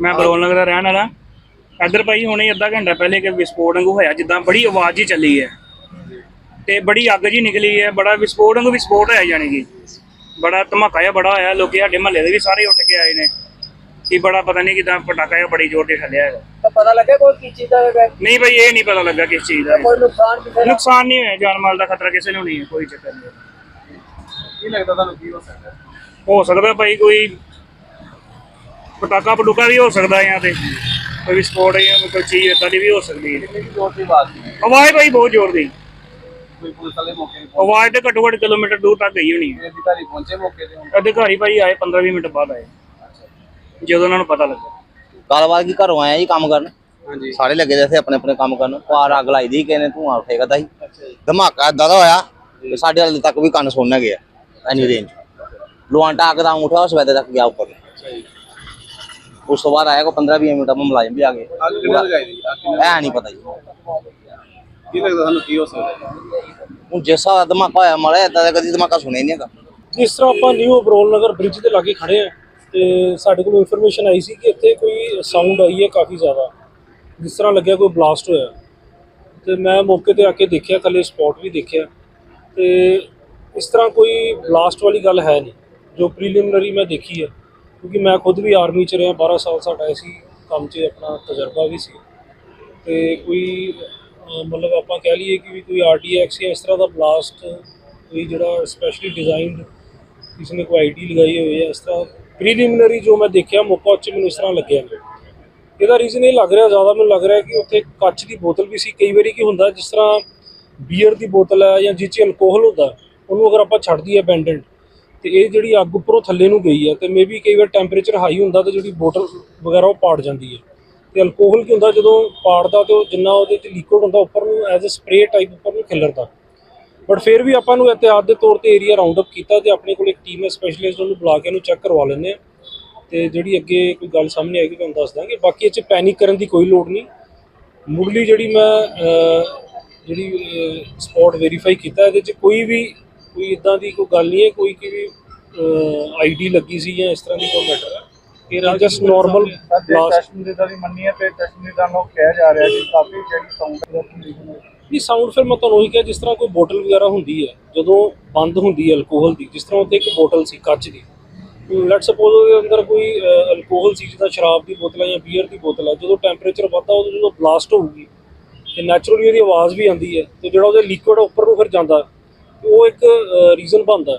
ਮੈਂ ਬਰੋਲ ਨਗਰ ਦਾ ਰਹਿਣ ਵਾਲਾ। ਇੱਧਰ ਭਾਈ ਹੁਣੇ ਅੱਧਾ ਘੰਟਾ ਪਹਿਲੇ ਕਿ ਵਿਸਫੋਟ ਵਾਂਗੂ ਹੋਇਆ ਜਿੱਦਾਂ ਬੜੀ ਆਵਾਜ਼ ਜੀ ਚੱਲੀ ਹੈ। ਤੇ ਬੜੀ ਅੱਗ ਜੀ ਨਿਕਲੀ ਹੈ ਬੜਾ ਵਿਸਫੋਟ ਵਾਂਗੂ ਵਿਸਫੋਟ ਹੋਇਆ ਜਾਣੀ ਕਿ। ਬੜਾ ਧਮਾਕਾ ਜਿਹਾ ਬੜਾ ਹੋਇਆ ਲੋਕੀ ਸਾਡੇ ਮਹੱਲੇ ਦੇ ਵੀ ਸਾਰੇ ਉੱਠ ਕੇ ਆਏ ਨੇ। ਕਿ ਬੜਾ ਪਤਾ ਨਹੀਂ ਕਿਦਾਂ ਪਟਾਕਾ ਜਿਹਾ ਬੜੀ ਜ਼ੋਰ ਦੇ ਠੱਲਿਆ ਹੈਗਾ ਤਾਂ ਪਤਾ ਲੱਗਿਆ ਕੋਈ ਕੀ ਚੀਜ਼ ਦਾ ਹੈ ਨਹੀਂ ਭਾਈ ਇਹ ਨਹੀਂ ਪਤਾ ਲੱਗਾ ਕਿਸ ਚੀਜ਼ ਦਾ ਹੈ। ਕੋਈ ਨੁਕਸਾਨ ਕਿਸੇ ਦਾ ਨੁਕਸਾਨ ਨਹੀਂ ਹੋਇਆ ਜਾਨ ਮਾਲ ਦਾ ਖਤਰਾ ਕਿਸੇ ਨੂੰ ਨਹੀਂ ਹੈ ਕੋਈ ਚੱਕਰ ਨਹੀਂ। ਕੀ ਲੱਗਦਾ ਤੁਹਾਨੂੰ ਕੀ ਹੋ ਸਕਦਾ? ਹੋ ਸਕਦਾ ਭਾਈ ਕੋਈ ਪਟਾਕਾ ਪਟੂਕਾ ਵੀ ਹੋ ਸਕਦਾ ਜਾਂ ਤੇ। ਕੋਈ ਵਿਸਫੋਟ ਜਾਂ ਕੋਈ ਚੀਜ਼ ਏਦਾਂ ਦੀ ਵੀ ਹੋ ਸਕਦੀ ਹੈ। ਕਿੰਨੀ ਜ਼ੋਰ ਦੀ ਆਵਾਜ਼ ਸੀ ਆਵਾਜ਼ ਭਾਈ ਬਹੁਤ ਜ਼ੋਰ ਦੀ। ਕੋਈ ਪੁਲਿਸ ਵਾਲੇ ਮੌਕੇ ਤੇ ਆਵਾਜ਼ ਤੇ ਘੱਟੋ ਘੱਟ ਕਿਲੋਮੀਟਰ ਦੂਰ ਤੱਕ ਗਈ ਹੋਣੀ ਹੈ। ਅਧਿਕਾਰੀ ਪਹੁੰਚੇ ਮੌਕੇ ਤੇ ਹੁਣ? ਅਧਿਕਾਰੀ ਭਾਈ ਆਏ 15-20 ਮਿੰਟ ਬਾਅਦ ਆਏ। ਜਦੋਂ ਉਹਨਾਂ ਨੂੰ ਪਤਾ ਲੱਗਾ। ਗੱਲਬਾਤ ਕੀ ਘਰੋਂ ਆਇਆ ਜੀ ਕੰਮ ਕਰਨ? ਹਾਂਜੀ। ਸਾਰੇ ਲੱਗੇ ਦੇ ਸੀ ਆਪਣੇ ਆਪਣੇ ਕੰਮ ਕਰਨ। ਪਾਰ ਅੱਗ ਲਾਈ ਦੀ ਕਿਸੇ ਨੇ ਧੂਆਂ ਫੇਕਦਾ ਸੀ ਧਮਾਕਾ ਏਦਾਂ ਦਾ ਹੋਇਆ ਕਿ ਸਾਡੇ ਹਾਲੇ ਤੱਕ ਵੀ ਕੰਨ ਸੁਣਨ ਗਿਆ ਐਨੀ ਰੇਂਜ ਲੁਆਂਟਾ ਅੱਗ ਦਾ ਉਠਿਆ ਉਸ ਵੇਲੇ ਤੱਕ ਗਿਆ ਉੱਪਰ। ਉਸ ਤੋਂ ਬਾਅਦ ਆਇਆ ਕੋ 15 20 ਮਿੰਟ ਮੈਂ ਮੁਲਾਜ਼ਮ ਵੀ ਆ ਗਏ। ਅੱਗ ਕਿੰਨੇ ਲਗਾਈ ਦੀ ਅੱਗ ਕਿੰਨੇ ਐ ਨਹੀਂ ਪਤਾ ਜੀ। ਕੀ ਲੱਗਦਾ ਤੁਹਾਨੂੰ ਕੀ ਹੋ ਸਕਦਾ ਹੁਣ ਜਿਸ ਧਮਾਕਾ ਹੋਇਆ ਮਾੜਾ ਏਦਾਂ ਦਾ ਕਦੀ ਧਮਾਕਾ ਸੁਣਿਆ ਨਹੀਂ ਹੈਗਾ। ਜਿਸ ਤਰ੍ਹਾਂ ਆਪਾਂ ਨਿਊ ਅਬਰੋਲ ਨਗਰ ਬ੍ਰਿਜ ਦੇ ਲਾਗੇ ਖੜੇ ਆ ਤੇ ਸਾਡੇ ਕੋਲ ਇਨਫੋਰਮੇਸ਼ਨ ਆਈ ਸੀ ਕਿ ਇੱਥੇ ਕੋਈ ਸਾਊਂਡ ਆਈ ਹੈ ਕਾਫੀ ਜ਼ਿਆਦਾ। ਜਿਸ ਤਰ੍ਹਾਂ ਲੱਗਿਆ ਕੋਈ ਬਲਾਸਟ ਹੋਇਆ। ਤੇ ਮੈਂ ਮੌਕੇ ਤੇ ਆ ਕੇ ਦੇਖਿਆ ਥੱਲੇ ਸਪੌਟ ਵੀ ਦੇਖਿਆ। ਤੇ ਇਸ ਤਰ੍ਹਾਂ ਕੋਈ ਬਲਾਸਟ ਵਾਲੀ ਗੱਲ ਹੈ ਨਹੀਂ। ਜੋ ਪ੍ਰੀਲਿਮਿਨਰੀ ਮੈਂ ਦੇਖੀ ਹੈ। ਕਿਉਂਕਿ ਮੈਂ ਖੁਦ ਵੀ ਆਰਮੀ ਚ ਰਿਹਾ 12 ਸਾਲ ਸਾਡਾ ਐਸੀ ਕੰਮ 'ਚ ਆਪਣਾ ਤਜਰਬਾ ਵੀ ਸੀ। ਤੇ ਕੋਈ ਮਤਲਬ ਆਪਾਂ ਕਹਿ ਲਈਏ ਕਿ ਵੀ ਕੋਈ ਆਰਟੀਐਕਸ ਜਾਂ ਇਸ ਤਰ੍ਹਾਂ ਦਾ ਬਲਾਸਟ, ਕੋਈ ਜਿਹੜਾ ਸਪੈਸ਼ਲੀ ਡਿਜ਼ਾਈਨਡ ਕਿਸੇ ਨੇ ਕੋਈ ਆਈਡੀ ਲਗਾਈ ਹੋਈ ਹੈ, ਇਸ ਤਰ੍ਹਾਂ ਪ੍ਰੀਲਿਮਿਨਰੀ ਜੋ ਮੈਂ ਦੇਖਿਆ, ਮੌਕਾ ਉੱਚ ਮੈਨੂੰ ਇਸ ਤਰ੍ਹਾਂ ਲੱਗਿਆ। ਨਹੀਂ ਇਹਦਾ ਰੀਜ਼ਨ ਇਹ ਲੱਗ ਰਿਹਾ, ਜ਼ਿਆਦਾ ਮੈਨੂੰ ਲੱਗ ਰਿਹਾ ਕਿ ਉੱਥੇ ਕੱਚ ਦੀ ਬੋਤਲ ਵੀ ਸੀ। ਕਈ ਵਾਰੀ ਕੀ ਹੁੰਦਾ, ਜਿਸ ਤਰ੍ਹਾਂ ਬੀਅਰ ਦੀ ਬੋਤਲ ਹੈ ਜਾਂ ਜਿਸ 'ਚ ਅਲਕੋਹਲ ਹੁੰਦਾ, ਉਹਨੂੰ ਅਗਰ ਆਪਾਂ ਛੱਡ ਦਈਏ ਅਬੈਂਡਨਡ ਤੇ ਇਹ ਜਿਹੜੀ ਅੱਗ ਉੱਪਰੋਂ ਥੱਲੇ ਨੂੰ ਗਈ ਹੈ ਤੇ ਮੇਬੀ ਕਈ ਵਾਰ ਟੈਂਪਰੇਚਰ ਹਾਈ ਹੁੰਦਾ ਤੇ ਜਿਹੜੀ ਬੋਟਲ ਵਗੈਰਾ ਉਹ ਪਾੜ ਜਾਂਦੀ ਹੈ ਤੇ ਅਲਕੋਹਲ ਕੀ ਹੁੰਦਾ ਜਦੋਂ ਪਾੜਦਾ ਤੇ ਉਹ ਜਿੰਨਾ ਉਹਦੇ 'ਚ ਲਿਕੁਇਡ ਹੁੰਦਾ, ਉੱਪਰ ਨੂੰ ਐਜ਼ ਅ ਸਪਰੇ ਟਾਈਪ ਉੱਪਰ ਨੂੰ ਖਿਲਰਦਾ। ਬਟ ਫਿਰ ਵੀ ਆਪਾਂ ਨੂੰ ਇhtiyਾਤ ਦੇ ਤੌਰ ਤੇ ਏਰੀਆ ਰਾਉਂਡ ਅਪ ਕੀਤਾ ਤੇ ਆਪਣੇ ਕੋਲ ਇੱਕ ਟੀਮ ਹੈ ਸਪੈਸ਼ਲਿਸਟ ਉਹਨੂੰ ਬੁਲਾ ਕੇ ਉਹਨੂੰ ਚੈੱਕ ਕਰਵਾ ਲੈਂਦੇ ਆ ਤੇ ਜਿਹੜੀ ਅੱਗੇ ਕੋਈ ਗੱਲ ਸਾਹਮਣੇ ਆਏਗੀ, ਤੁਹਾਨੂੰ ਦੱਸ ਦਾਂਗੇ। ਬਾਕੀ ਇਹ 'ਚ ਪੈਨਿਕ ਕਰਨ ਦੀ ਕੋਈ ਲੋੜ ਨਹੀਂ। ਮੁੱਢਲੀ ਜਿਹੜੀ ਮੈਂ ਜਿਹੜੀ ਸਪੌਟ ਵੈਰੀਫਾਈ ਕੀਤਾ, ਇਹਦੇ 'ਚ ਕੋਈ ਵੀ ਕੋਈ ਇਦਾਂ ਦੀ ਕੋਈ ਗੱਲ ਨਹੀਂ ਹੈ ਕੋਈ ਕਿ ਵੀ ਆਈਡੀ ਲੱਗੀ ਸੀ ਜਾਂ ਇਸ ਤਰ੍ਹਾਂ ਦੀ ਕੋਈ ਮੈਟਰ ਹੈ? ਇਹ ਜਸਟ ਨਾਰਮਲ ਚਸ਼ਮੇ ਦਾ ਵੀ ਮੰਨੀ ਹੈ ਤੇ ਚਸ਼ਮੇ ਦਾ ਨੂੰ ਕਿਹਾ ਜਾ ਰਿਹਾ ਕਿ ਕਾਫੀ ਜਿਹੜੀ ਸਾਊਂਡ ਨਹੀਂ ਸਾਊਂਡ ਫਿਰ ਮੈਂ ਤੁਹਾਨੂੰ ਉਹੀ ਕਿਹਾ ਜਿਸ ਤਰ੍ਹਾਂ ਕੋਈ ਬੋਟਲ ਵਗੈਰਾ ਹੁੰਦੀ ਹੈ ਜਦੋਂ ਬੰਦ ਹੁੰਦੀ ਹੈ ਅਲਕੋਹਲ ਦੀ ਜਿਸ ਤਰ੍ਹਾਂ ਉੱਥੇ ਇੱਕ ਬੋਟਲ ਸੀ ਕੱਚ ਦੀ। ਲੈਟ ਸਪੋਜ਼ ਉਹਦੇ ਅੰਦਰ ਕੋਈ ਅਲਕੋਹਲ ਸੀ ਜਿੱਦਾਂ ਸ਼ਰਾਬ ਦੀ ਬੋਤਲ ਹੈ ਜਾਂ ਬੀਅਰ ਦੀ ਬੋਤਲ ਹੈ ਜਦੋਂ ਟੈਂਪਰੇਚਰ ਵੱਧਦਾ ਉਦੋਂ ਜਦੋਂ ਬਲਾਸਟ ਹੋਊਗੀ ਤੇ ਨੈਚੁਰਲੀ ਉਹਦੀ ਆਵਾਜ਼ ਵੀ ਆਉਂਦੀ ਹੈ ਤੇ ਜਿਹੜਾ ਉਹਦੇ ਲਿਕੁਇਡ ਉੱਪਰ ਨੂੰ ਫਿਰ ਜਾਂਦਾ। ਉਹ ਇੱਕ ਰੀਜ਼ਨ ਬਣਦਾ।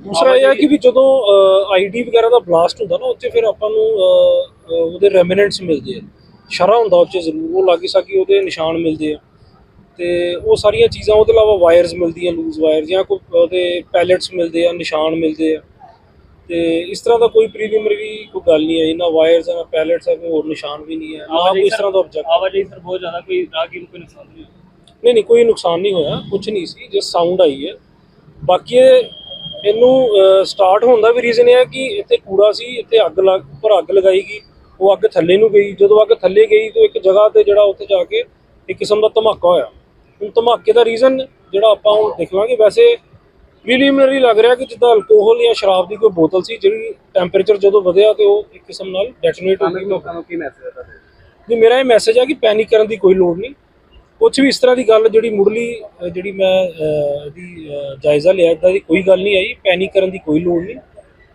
ਦੂਸਰਾ ਇਹ ਹੈ ਕਿ ਵੀ ਜਦੋਂ ਆਈਡੀ ਵਗੈਰਾ ਦਾ ਬਲਾਸਟ ਹੁੰਦਾ ਨਾ ਉੱਥੇ ਫਿਰ ਆਪਾਂ ਨੂੰ ਉਹਦੇ ਰੈਮਿਨੈਂਟਸ ਮਿਲਦੇ ਆ। ਸ਼ਰਾ ਹੁੰਦਾ ਉੱਚ ਜ਼ਰੂਰ ਉਹ ਲਾਗੀ ਸਾਗੀ ਉਹਦੇ ਨਿਸ਼ਾਨ ਮਿਲਦੇ ਆ। ਤੇ ਉਹ ਸਾਰੀਆਂ ਚੀਜ਼ਾਂ ਉਹਦੇ ਇਲਾਵਾ ਵਾਇਰਸ ਮਿਲਦੀਆਂ ਲੂਜ਼ ਵਾਇਰ ਜਾਂ ਕੋਈ ਉਹਦੇ ਪੈਲੇਟਸ ਮਿਲਦੇ ਆ ਨਿਸ਼ਾਨ ਮਿਲਦੇ ਆ। ਤੇ ਇਸ ਤਰ੍ਹਾਂ ਦਾ ਕੋਈ ਪ੍ਰੀਲਿਮਿਨਰੀ ਕੋਈ ਗੱਲ ਨਹੀਂ ਹੈ ਨਾ ਵਾਇਰਸ ਨਾ ਪੈਲੇਟਸ ਹੈ ਕੋਈ ਹੋਰ ਨਿਸ਼ਾਨ ਵੀ ਨਹੀਂ ਹੈ ਨਾ ਕੋਈ ਇਸ ਤਰ੍ਹਾਂ ਦਾ ਆਬਜੈਕਟ ਆਵਾਜਾਈ ਸਰ ਬਹੁਤ ਜ਼ਿਆਦਾ ਕੋਈ ਰਾਹਗੀਰ ਨੂੰ ਕੋਈ ਨੁਕਸਾਨ ਨਹੀਂ ਨਹੀਂ ਨਹੀਂ ਕੋਈ ਨੁਕਸਾਨ ਨਹੀਂ ਹੋਇਆ ਕੁਝ ਨਹੀਂ ਸੀ ਜਸ ਸਾਊਂਡ ਆਈ ਹੈ। ਬਾਕੀ ਇਹ ਇਹਨੂੰ ਸਟਾਰਟ ਹੋਣ ਦਾ ਵੀ ਰੀਜ਼ਨ ਇਹ ਹੈ ਕਿ ਇੱਥੇ ਕੂੜਾ ਸੀ ਇੱਥੇ ਅੱਗ ਲੱਗ ਉੱਪਰ ਅੱਗ ਲਗਾਈ ਗਈ ਉਹ ਅੱਗ ਥੱਲੇ ਨੂੰ ਗਈ। ਜਦੋਂ ਅੱਗ ਥੱਲੇ ਗਈ ਤਾਂ ਇੱਕ ਜਗ੍ਹਾ ਤੇ ਜਿਹੜਾ ਉੱਥੇ ਜਾ ਕੇ ਇੱਕ ਕਿਸਮ ਦਾ ਧਮਾਕਾ ਹੋਇਆ। ਹੁਣ ਧਮਾਕੇ ਦਾ ਰੀਜ਼ਨ ਜਿਹੜਾ ਆਪਾਂ ਹੁਣ ਦੇਖਾਂਗੇ ਵੈਸੇ ਪ੍ਰੀਲਿਮਿਨਰੀ ਲੱਗ ਰਿਹਾ ਕਿ ਜਿੱਦਾਂ ਅਲਕੋਹਲ ਜਾਂ ਸ਼ਰਾਬ ਦੀ ਕੋਈ ਬੋਤਲ ਸੀ ਜਿਹੜੀ ਟੈਂਪਰੇਚਰ ਜਦੋਂ ਵਧਿਆ ਤੇ ਉਹ ਇੱਕ ਕਿਸਮ ਨਾਲ ਡੈਟੋਨੇਟ ਹੋ ਗਈ। ਲੋਕਾਂ ਨੂੰ ਕੀ ਮੈਸੇਜ ਹੈ ਨਹੀਂ ਮੇਰਾ ਇਹ ਮੈਸੇਜ ਹੈ ਕਿ ਪੈਨਿਕ ਕਰਨ ਦੀ ਕੋਈ ਲੋੜ ਨਹੀਂ। ਕੁਝ ਵੀ ਇਸ ਤਰ੍ਹਾਂ ਦੀ ਗੱਲ ਜਿਹੜੀ ਮੁੱਢਲੀ ਜਿਹੜੀ ਮੈਂ ਇਹਦੀ ਜਾਇਜ਼ਾ ਲਿਆ ਇਦਾਂ ਦੀ ਕੋਈ ਗੱਲ ਨਹੀਂ ਆਈ ਪੈਨਿਕ ਕਰਨ ਦੀ ਕੋਈ ਲੋੜ ਨਹੀਂ।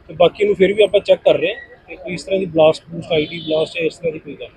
ਤੇ ਬਾਕੀ ਨੂੰ ਫਿਰ ਵੀ ਆਪਾਂ ਚੈੱਕ ਕਰ ਰਹੇ ਹਾਂ ਕਿ ਕੋਈ ਇਸ ਤਰ੍ਹਾਂ ਦੀ ਬਲਾਸਟ ਬੂਸਟ ਆਈਡੀ ਬਲਾਸਟ ਹੈ ਇਸ ਤਰ੍ਹਾਂ ਦੀ ਕੋਈ ਗੱਲ ਨਹੀਂ।